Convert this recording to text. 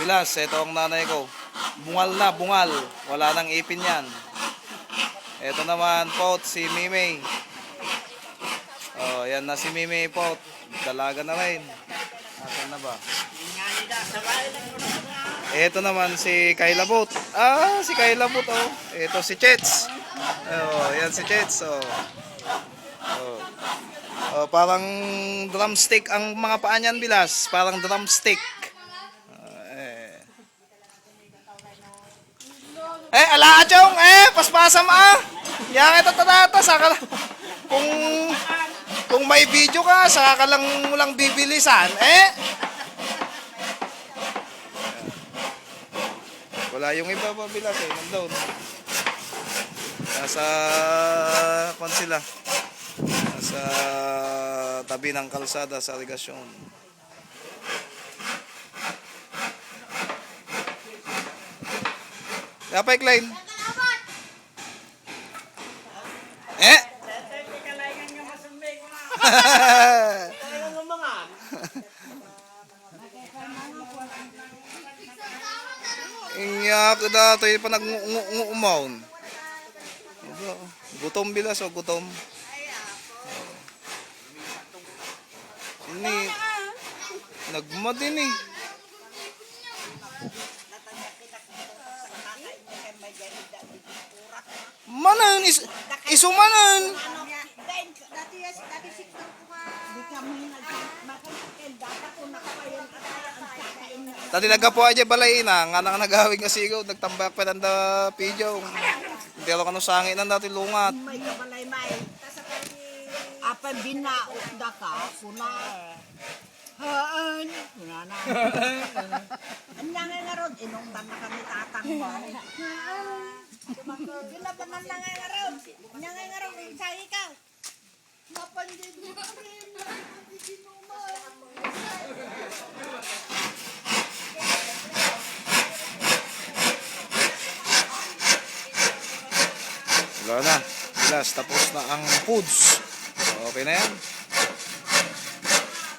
Bilas, ito ang nanay ko. Bungal na, bungal. Wala nang ipin yan. Ito naman, pot, si Mimay. Oh, yan na si Mimay pot. Dalaga na rin. Asan na ba? Ito naman si Kayla Bot. Ah, si Kayla Bot, oh. Ito si Chets. Oh, yan si Chets, oh. Oh. Oh, parang drumstick ang mga paa niyan, Bilas. Parang drumstick. Ah, eh. Eh, ala chong, eh, paspasam ah. Yang ito tatata, saka kung kung may video ka, saka ka lang mo lang bibilisan, eh. Wala yung iba pa bilas eh, nandun. Nasa kon sila. Nasa tabi ng kalsada sa aligasyon. Kapay Klein. Eh? Inya ko dato pa nag-umaon. Gutom bilas o gutom. Ini nagma din eh. Manan is isumanan. Tadi nagapo aja balay na nga nang nagawig nga sigaw nagtambak pa nanda pijo. Hindi ako kanu sangit nang dati lungat. May kabalay may. Apa binaot da ka, kuna. Haan. Kuna na. Anya nga nga ron, inungtan na kami tatang mo. Ginabanan na nga nga ron. Anya nga ron, sa ikaw. Napansin mo rin. Wala na. Bilas tapos na ang foods. Okay na yan.